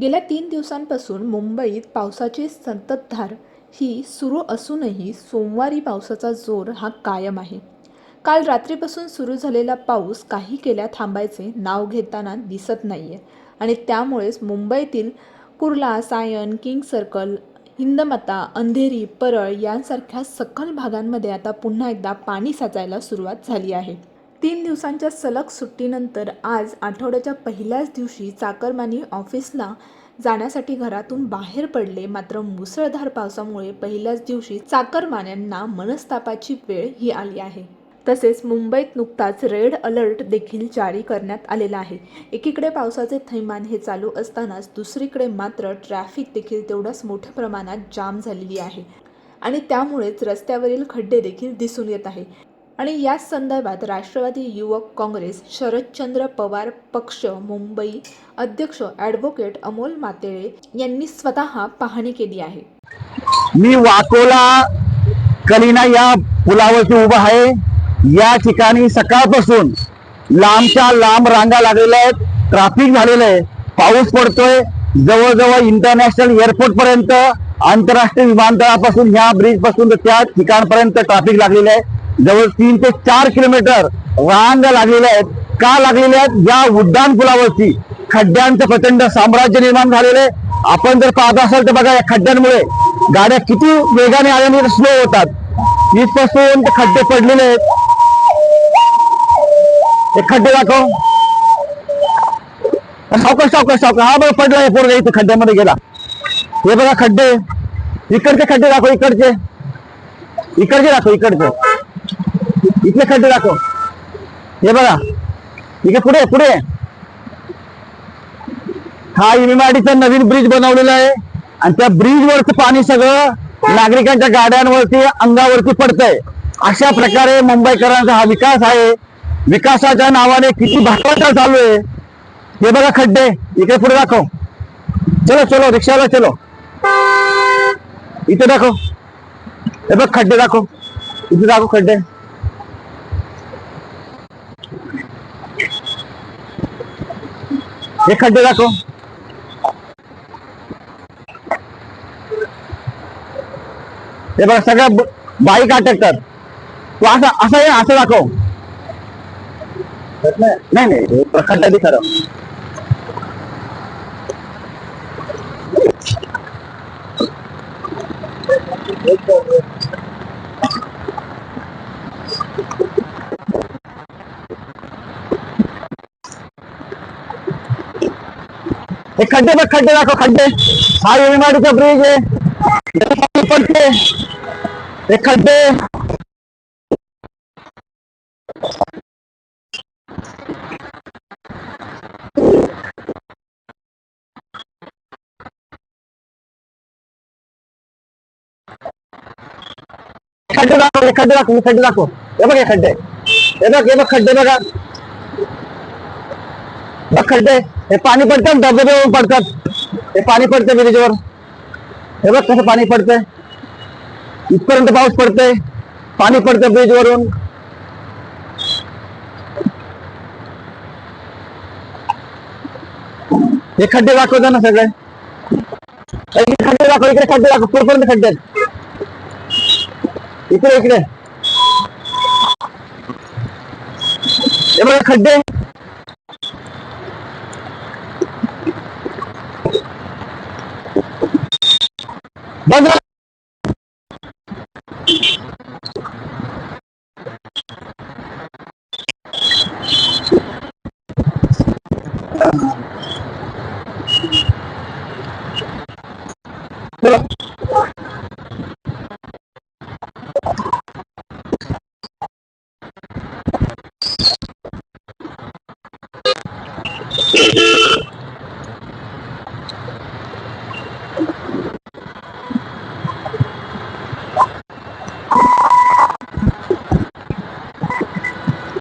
गेल्या तीन दिवसांपासून मुंबईत पावसाची संततधार ही सुरू असूनही सोमवारी पावसाचा जोर हा कायम आहे. काल रात्रीपासून सुरू झालेला पाऊस काही केल्या थांबायचे नाव घेताना दिसत नाही आहे आणि त्यामुळेच मुंबईतील कुर्ला सायन किंग सर्कल हिंदमता अंधेरी परळ यांसारख्या सखल भागांमध्ये आता पुन्हा एकदा पाणी साचायला सुरुवात झाली आहे. तीन दिवसांच्या सलग सुट्टीनंतर आज आठवड्याच्या पहिल्याच दिवशी चाकरमानी ऑफिसला जाण्यासाठी घरातून बाहेर पडले. मात्र मुसळधार पावसामुळे पहिल्याच दिवशी चाकरमान्यांना मनस्तापाची वेळ ही आली आहे. तसेच मुंबईत नुकताच रेड अलर्ट देखील जारी करण्यात आलेला आहे. एकीकडे पावसाचे थैमान हे चालू असतानाच दुसरीकडे मात्र ट्रॅफिक देखील तेवढ्याच मोठ्या प्रमाणात जाम झालेली आहे. आणि त्यामुळेच रस्त्यावरील खड्डे देखील दिसून येत आहे. आणि याच संदर्भात राष्ट्रवादी युवक काँग्रेस शरदचंद्र पवार पक्ष मुंबई अध्यक्ष ॲडव्होकेट अमोल मातेळे यांनी स्वतः पाहणी केली आहे. मी वाकोला कलिना या पुलावरती उभा आहे. या ठिकाणी सकाळपासून लांबच्या लांब रांगा लागलेल्या आहेत. ट्रॅफिक झालेलं आहे. पाऊस पडतोय. जवळजवळ इंटरनॅशनल एअरपोर्ट पर्यंत आंतरराष्ट्रीय विमानतळापासून ह्या ब्रिजपासून त्या ठिकाणपर्यंत ट्रॅफिक लागलेलं आहे. जवळ तीन ते चार किलोमीटर रांग लागलेल्या आहेत. का लागलेल्या आहेत? या उड्डाण पुलावरती खड्ड्यांचं प्रचंड साम्राज्य निर्माण झालेलं आहे. आपण जर पाहत असाल तर बघा या खड्ड्यांमुळे गाड्या किती वेगाने आल्याने स्लो होतात. इथपासून ते खड्डे पडलेले आहेत. हे खड्डे दाखव. सावकाश सावकाश सावकाश. हा बघा पडला आहे पोरगा इथे खड्ड्यामध्ये गेला. हे बघा खड्डे. इकडचे खड्डे दाखव इकडचे. इकडचे दाखव इकडचे. इथले खड्डे दाखव. हे बघा. इकडे पुढे पुढे. हा इमिमाडीचा नवीन ब्रिज बनवलेला आहे. आणि त्या ब्रिज वरच पाणी सगळं नागरिकांच्या गाड्यांवरती अंगावरती पडतंय. अशा प्रकारे मुंबईकरांचा हा विकास आहे. विकासाच्या नावाने किती भ्रष्टाचार चालू आहे. हे बघा खड्डे. इकडे पुढे दाखव. चलो चलो रिक्षाला चलो. इथे दाखव. हे बघ खड्डे दाखव. इथे दाखव खड्डे. हे खड्डे दाखव हे बघा सगळ्या ब- बाईक अटकतात तू असं असं आहे असं दाखव नाही नाही हे प्रखंड आधी खरं हे। खड्डे बघ खड्डे दाखव खड्डे हा येळमाडीचा ब्रिज आहे इथे पाणी पडते हे खड्डे खड्डे दाखव हे खड्डे दाखव हे खड्डे दाखव हे बघ हे खड्डे हे बघ हे बघ खड्डे बघा बघ खड्डे हे पाणी पडतात धबधबे पडतात हे पाणी पडतं ब्रिजवर हे। बघ कसं पाणी पडतंय पाऊस पडतोय पाणी पडतं ब्रिज वरून हे खड्डे दाखवतो ना सगळे। खड्डे दाखव इकडे खड्डे दाखव पुरपर्यंत खड्डे। इकडे इकडे खड्डे। बंद